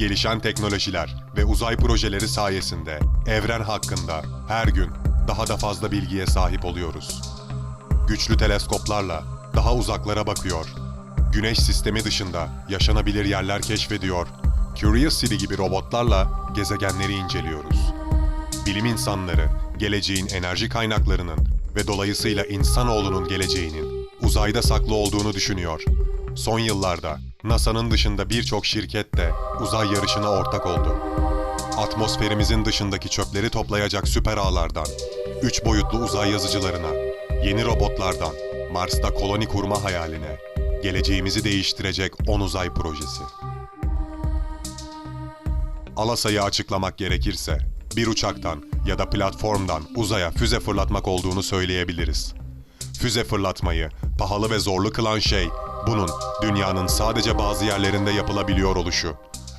Gelişen teknolojiler ve uzay projeleri sayesinde evren hakkında her gün daha da fazla bilgiye sahip oluyoruz. Güçlü teleskoplarla daha uzaklara bakıyor. Güneş sistemi dışında yaşanabilir yerler keşfediyor. Curiosity gibi robotlarla gezegenleri inceliyoruz. Bilim insanları geleceğin enerji kaynaklarının ve dolayısıyla insanoğlunun geleceğinin uzayda saklı olduğunu düşünüyor. Son yıllarda NASA'nın dışında birçok şirket de uzay yarışına ortak oldu. Atmosferimizin dışındaki çöpleri toplayacak süper ağlardan, üç boyutlu uzay yazıcılarına, yeni robotlardan, Mars'ta koloni kurma hayaline, geleceğimizi değiştirecek 10 uzay projesi. Alasa'yı açıklamak gerekirse, bir uçaktan ya da platformdan uzaya füze fırlatmak olduğunu söyleyebiliriz. Füze fırlatmayı pahalı ve zorlu kılan şey, bunun dünyanın sadece bazı yerlerinde yapılabiliyor oluşu.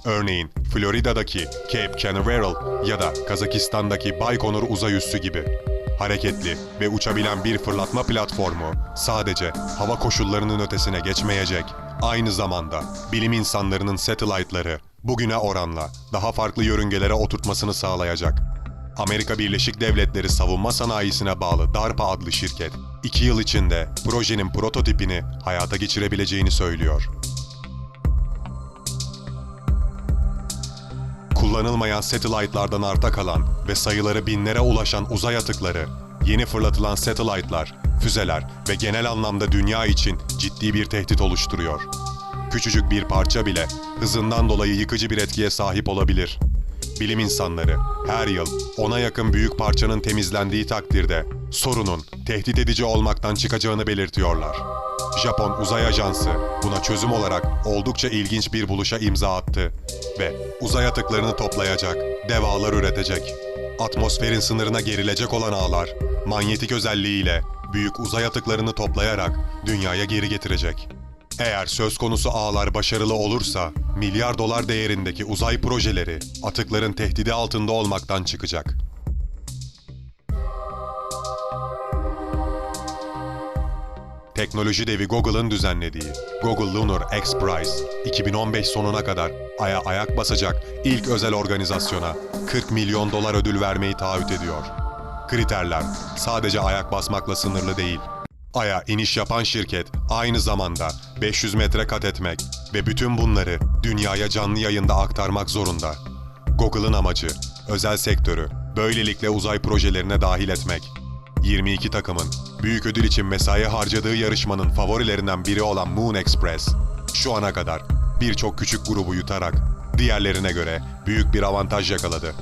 Örneğin Florida'daki Cape Canaveral ya da Kazakistan'daki Baykonur uzay üssü gibi. Hareketli ve uçabilen bir fırlatma platformu sadece hava koşullarının ötesine geçmeyecek, aynı zamanda bilim insanlarının satellite'ları bugüne oranla daha farklı yörüngelere oturtmasını sağlayacak. Amerika Birleşik Devletleri savunma sanayisine bağlı DARPA adlı şirket, iki yıl içinde projenin prototipini hayata geçirebileceğini söylüyor. Kullanılmayan satellite'lardan arta kalan ve sayıları binlere ulaşan uzay atıkları, yeni fırlatılan satellite'lar, füzeler ve genel anlamda dünya için ciddi bir tehdit oluşturuyor. Küçücük bir parça bile hızından dolayı yıkıcı bir etkiye sahip olabilir. Bilim insanları her yıl ona yakın büyük parçanın temizlendiği takdirde sorunun tehdit edici olmaktan çıkacağını belirtiyorlar. Japon Uzay Ajansı buna çözüm olarak oldukça ilginç bir buluşa imza attı ve uzay atıklarını toplayacak, dev ağlar üretecek. Atmosferin sınırına gerilecek olan ağlar, manyetik özelliğiyle büyük uzay atıklarını toplayarak dünyaya geri getirecek. Eğer söz konusu ağlar başarılı olursa, milyar dolar değerindeki uzay projeleri atıkların tehdidi altında olmaktan çıkacak. Teknoloji devi Google'ın düzenlediği Google Lunar X Prize, 2015 sonuna kadar Ay'a ayak basacak ilk özel organizasyona 40 milyon dolar ödül vermeyi taahhüt ediyor. Kriterler sadece ayak basmakla sınırlı değil. Ay'a iniş yapan şirket aynı zamanda 500 metre kat etmek ve bütün bunları dünyaya canlı yayında aktarmak zorunda. Google'ın amacı özel sektörü böylelikle uzay projelerine dahil etmek. 22 takımın büyük ödül için mesai harcadığı yarışmanın favorilerinden biri olan Moon Express şu ana kadar birçok küçük grubu yutarak diğerlerine göre büyük bir avantaj yakaladı.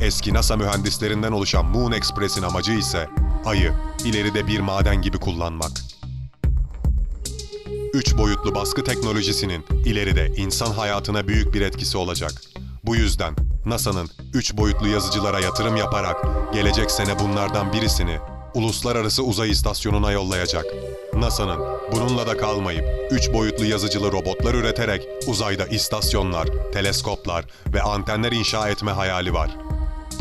Eski NASA mühendislerinden oluşan Moon Express'in amacı ise Ay'ı ileride bir maden gibi kullanmak. Üç boyutlu baskı teknolojisinin ileride insan hayatına büyük bir etkisi olacak. Bu yüzden NASA'nın üç boyutlu yazıcılara yatırım yaparak gelecek sene bunlardan birisini uluslararası uzay istasyonuna yollayacak. NASA'nın bununla da kalmayıp üç boyutlu yazıcılı robotlar üreterek uzayda istasyonlar, teleskoplar ve antenler inşa etme hayali var.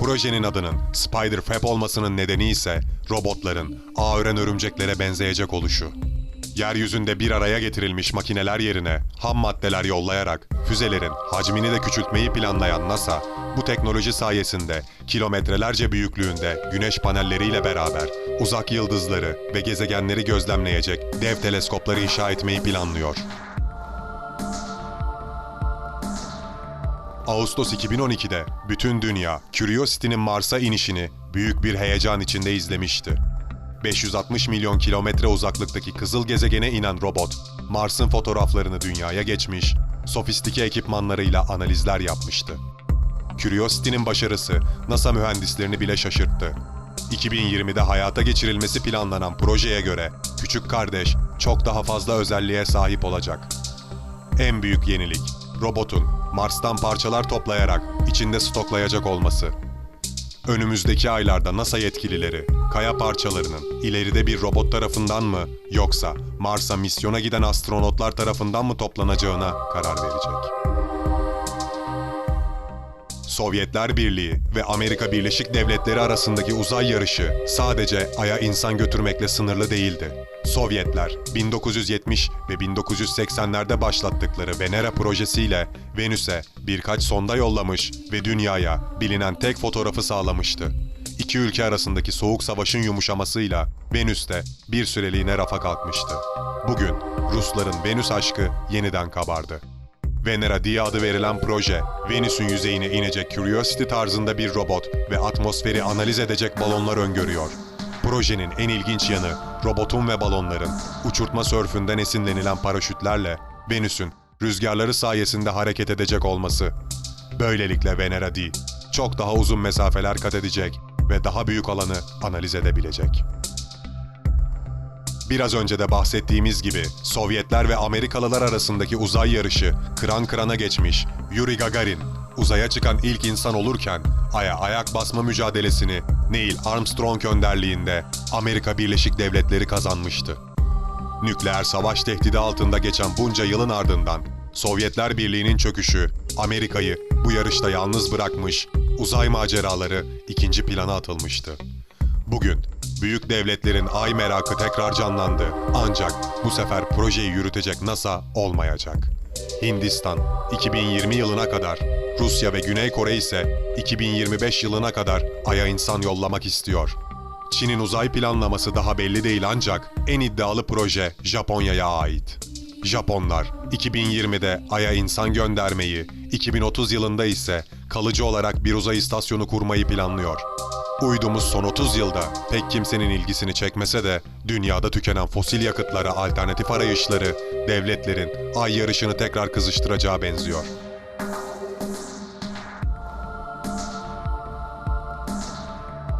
Projenin adının Spider Fab olmasının nedeni ise robotların ağ ören örümceklere benzeyecek oluşu. Yeryüzünde bir araya getirilmiş makineler yerine ham maddeler yollayarak füzelerin hacmini de küçültmeyi planlayan NASA, bu teknoloji sayesinde kilometrelerce büyüklüğünde güneş panelleriyle beraber uzak yıldızları ve gezegenleri gözlemleyecek dev teleskopları inşa etmeyi planlıyor. Ağustos 2012'de bütün dünya Curiosity'nin Mars'a inişini büyük bir heyecan içinde izlemişti. 560 milyon kilometre uzaklıktaki kızıl gezegene inen robot, Mars'ın fotoğraflarını dünyaya geçmiş, sofistike ekipmanlarıyla analizler yapmıştı. Curiosity'nin başarısı NASA mühendislerini bile şaşırttı. 2020'de hayata geçirilmesi planlanan projeye göre küçük kardeş çok daha fazla özelliğe sahip olacak. En büyük yenilik, robotun Mars'tan parçalar toplayarak içinde stoklayacak olması. Önümüzdeki aylarda NASA yetkilileri kaya parçalarının ileride bir robot tarafından mı yoksa Mars'a misyona giden astronotlar tarafından mı toplanacağına karar verecek. Sovyetler Birliği ve Amerika Birleşik Devletleri arasındaki uzay yarışı sadece Ay'a insan götürmekle sınırlı değildi. Sovyetler 1970 ve 1980'lerde başlattıkları Venera projesiyle Venüs'e birkaç sonda yollamış ve dünyaya bilinen tek fotoğrafı sağlamıştı. İki ülke arasındaki soğuk savaşın yumuşamasıyla Venüs'te bir süreliğine rafa kalkmıştı. Bugün Rusların Venüs aşkı yeniden kabardı. Venera diye adı verilen proje, Venüs'ün yüzeyine inecek Curiosity tarzında bir robot ve atmosferi analiz edecek balonlar öngörüyor. Projenin en ilginç yanı, robotun ve balonların uçurtma sörfünden esinlenilen paraşütlerle Venüs'ün rüzgarları sayesinde hareket edecek olması. Böylelikle Venera D çok daha uzun mesafeler kat edecek ve daha büyük alanı analiz edebilecek. Biraz önce de bahsettiğimiz gibi Sovyetler ve Amerikalılar arasındaki uzay yarışı kıran kırana geçmiş. Yuri Gagarin uzaya çıkan ilk insan olurken Ay'a ayak basma mücadelesini Neil Armstrong önderliğinde Amerika Birleşik Devletleri kazanmıştı. Nükleer savaş tehdidi altında geçen bunca yılın ardından Sovyetler Birliği'nin çöküşü Amerika'yı bu yarışta yalnız bırakmış, uzay maceraları ikinci plana atılmıştı. Bugün büyük devletlerin ay merakı tekrar canlandı. Ancak bu sefer projeyi yürütecek NASA olmayacak. Hindistan 2020 yılına kadar, Rusya ve Güney Kore ise 2025 yılına kadar Ay'a insan yollamak istiyor. Çin'in uzay planlaması daha belli değil ancak en iddialı proje Japonya'ya ait. Japonlar 2020'de Ay'a insan göndermeyi, 2030 yılında ise kalıcı olarak bir uzay istasyonu kurmayı planlıyor. Uydumuz son 30 yılda pek kimsenin ilgisini çekmese de dünyada tükenen fosil yakıtlara alternatif arayışları devletlerin ay yarışını tekrar kızıştıracağı benziyor.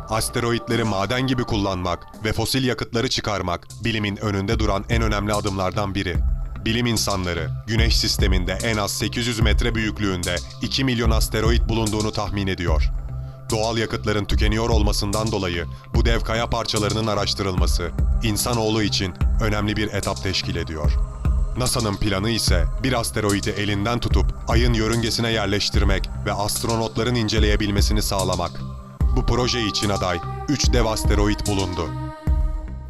Asteroidleri maden gibi kullanmak ve fosil yakıtları çıkarmak bilimin önünde duran en önemli adımlardan biri. Bilim insanları Güneş sisteminde en az 800 metre büyüklüğünde 2 milyon asteroid bulunduğunu tahmin ediyor. Doğal yakıtların tükeniyor olmasından dolayı bu dev kaya parçalarının araştırılması insanoğlu için önemli bir etap teşkil ediyor. NASA'nın planı ise bir asteroidi elinden tutup ayın yörüngesine yerleştirmek ve astronotların inceleyebilmesini sağlamak. Bu proje için aday 3 dev asteroid bulundu.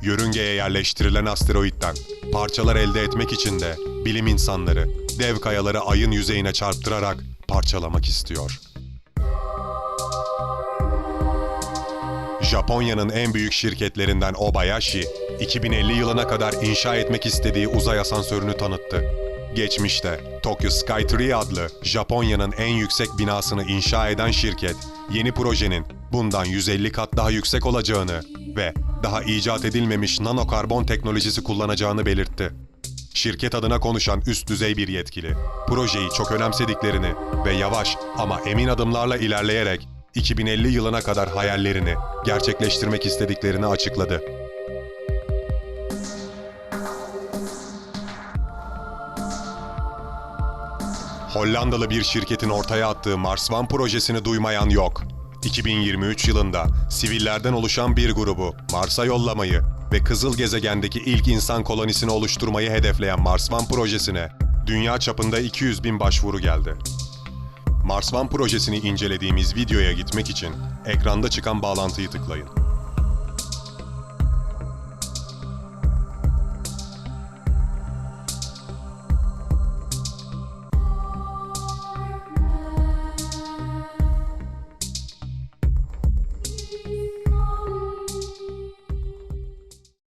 Yörüngeye yerleştirilen asteroitten parçalar elde etmek için de bilim insanları dev kayaları ayın yüzeyine çarptırarak parçalamak istiyor. Japonya'nın en büyük şirketlerinden Obayashi, 2050 yılına kadar inşa etmek istediği uzay asansörünü tanıttı. Geçmişte Tokyo Skytree adlı Japonya'nın en yüksek binasını inşa eden şirket, yeni projenin bundan 150 kat daha yüksek olacağını ve daha icat edilmemiş nanokarbon teknolojisi kullanacağını belirtti. Şirket adına konuşan üst düzey bir yetkili, projeyi çok önemsediklerini ve yavaş ama emin adımlarla ilerleyerek 2050 yılına kadar hayallerini gerçekleştirmek istediklerini açıkladı. Hollandalı bir şirketin ortaya attığı Mars One projesini duymayan yok. 2023 yılında sivillerden oluşan bir grubu Mars'a yollamayı ve kızıl gezegendeki ilk insan kolonisini oluşturmayı hedefleyen Mars One projesine dünya çapında 200 bin başvuru geldi. Mars One projesini incelediğimiz videoya gitmek için ekranda çıkan bağlantıyı tıklayın.